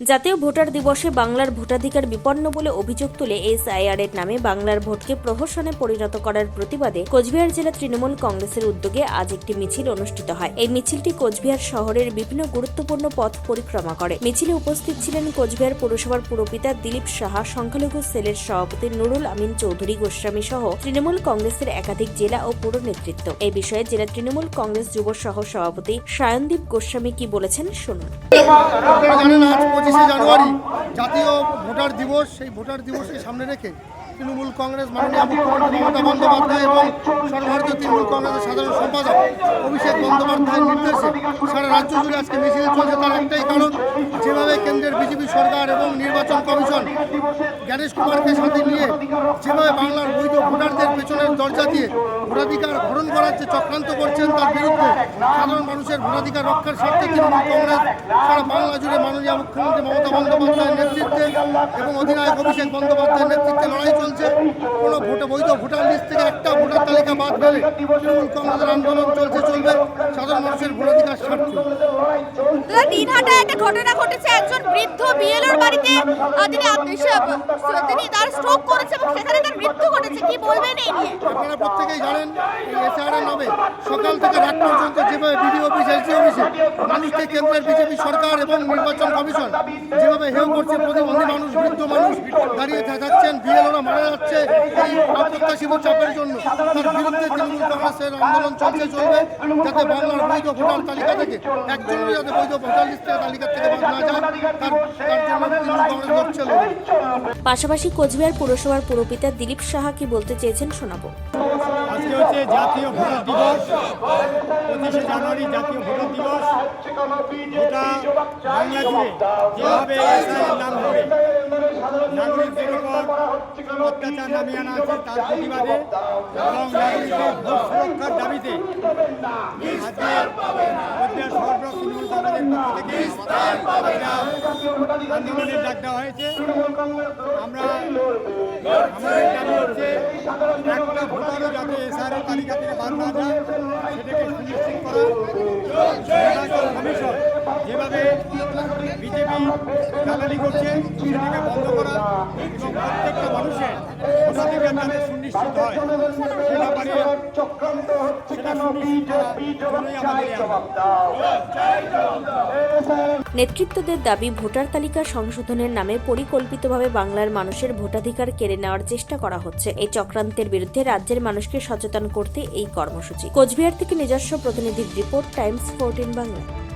জাতীয় ভোটার দিবসে বাংলার ভোটাধিকার বিপন্ন বলে অভিযোগ তুলে এসআইআর এর নামে বাংলার ভোটকে প্রহসনে পরিণত করার প্রতিবাদে কোচবিহার জেলা তৃণমূল কংগ্রেসের উদ্যোগে আজ একটি মিছিল অনুষ্ঠিত হয়। এই মিছিলটি কোচবিহার শহরের বিভিন্ন গুরুত্বপূর্ণ পথ পরিক্রমা করে। মিছিলে উপস্থিত ছিলেন কোচবিহার পৌরসভার পুরপিতা দিলীপ সাহা, সংখ্যালঘু সেলের সভাপতি নুরুল আমিন চৌধুরী গোস্বামী সহ তৃণমূল কংগ্রেসের একাধিক জেলা ও পুর নেতৃত্ব। এই বিষয়ে জেলা তৃণমূল কংগ্রেস যুব সহ সভাপতি সায়নদীপ গোস্বামী কি বলেছেন, শুনুন। পঁচিশে জানুয়ারি জাতীয় ভোটার দিবস, সেই ভোটার দিবসকে সামনে রেখে তৃণমূল কংগ্রেস, মাননীয় মুখ্যমন্ত্রী মমতা বন্দ্যোপাধ্যায় এবং সর্বভারতীয় তৃণমূল কংগ্রেসের সাধারণ সম্পাদক অভিষেক বন্দ্যোপাধ্যায়ের নির্দেশে সারা রাজ্য জুড়ে আজকে মিছিল চলছে। তার একটাই কারণ, যেভাবে কেন্দ্রের বিজেপি সরকার এবং নির্বাচন কমিশন জ্ঞানেশ কুমারকে সাথে নিয়ে যেভাবে বাংলার পেছনের দরজা দিয়ে ভোটাধিকার হরণ করার যে চক্রান্ত করছেন তার বিরুদ্ধে সাধারণ মানুষের ভোটাধিকার রক্ষার স্বার্থে তৃণমূল কংগ্রেস, সারা বাংলা জুড়ে মাননীয় মুখ্যমন্ত্রী মমতা বন্দ্যোপাধ্যায়ের নেতৃত্বে এবং অধিনায়ক অভিষেক বন্দ্যোপাধ্যায়ের নেতৃত্বে লড়াই চলছে। কোনো ভোটে, বৈধ ভোটার লিস্ট থেকে একটা ভোটার তালিকা বাদ গেলে তৃণমূল কংগ্রেসের আন্দোলন চলছে, চলবে সাধারণ মানুষের ভোটাধিকার স্বার্থে। ঘটনা ঘটেছে, একজন বৃদ্ধ তিনি তিনি তার স্ট্রোক করেছে এবং সেখানে তার মৃত্যু ঘটেছে, কি বলবেন এই আপনারা প্রত্যেকেই জানেন এই এসআরএ নামে সকাল থেকে রাত পর্যন্ত যেভাবে বিডিও অফিস এসডি অফিসে মানুষকে কেন্দ্রের বিজেপি সরকার এবং নির্বাচন কমিশন যেভাবে হেউ করছে প্রতিবন্ধী মানুষ বৃদ্ধ মানুষ দাঁড়িয়ে থাকছেন বিএলওরা মারা যাচ্ছে এই অপ্রত্যাশিত চাপের জন্য। তার বিরুদ্ধে তৃণমূল কংগ্রেসের আন্দোলন চলছে চলবে যাতে বাংলার বৈধ ভোটার তালিকা থেকে একজনও যাতে বৈধ ভোটার লিস্টের তালিকা থেকে বাদ না যায় তার তার জন্য তৃণমূল কংগ্রেস লড়ছে পাশাপাশি কোচবিহার পুরসভার পুরপিতা দিলীপ সাহা কি বলতে চেয়েছেন শোনাবো। আজকে হচ্ছে জাতীয় ভোটার দিবস। পঁচিশে জানুয়ারি জাতীয় ভোটার দিবস। গোটা বাংলা জুড়ে যেভাবে নাম ধরে। নাগরিকদের উপর অত্যাচার নামিয়ে আনা আছে তার প্রতিবাদে এবং নাগরিকদের ভোট সুরক্ষার দাবিতে আন্দোলনের ডাক দেওয়া হয়েছে। আমরা আমাদের দাবি হচ্ছে একটা ভোটারও যাতে তালিকা থেকে বাদ না যায়। সেটাকে সুনিশ্চিত করা কমিশন যেভাবে বিজেপি দালালি করছে সেটাকে বন্ধ করা এবং প্রত্যেকটা মানুষের ভোটাধিকার যাতে সুনিশ্চিত হয় সে ব্যাপারে নেতৃত্বদের দাবি, ভোটার তালিকা সংশোধনের নামে পরিকল্পিতভাবে বাংলার মানুষের ভোটাধিকার কেড়ে নেওয়ার চেষ্টা করা হচ্ছে। এই চক্রান্তের বিরুদ্ধে রাজ্যের মানুষকে সচেতন করতে এই কর্মসূচি। কোচবিহার থেকে নিজস্ব প্রতিনিধির রিপোর্ট, টাইমস ফোরটিন বাংলা।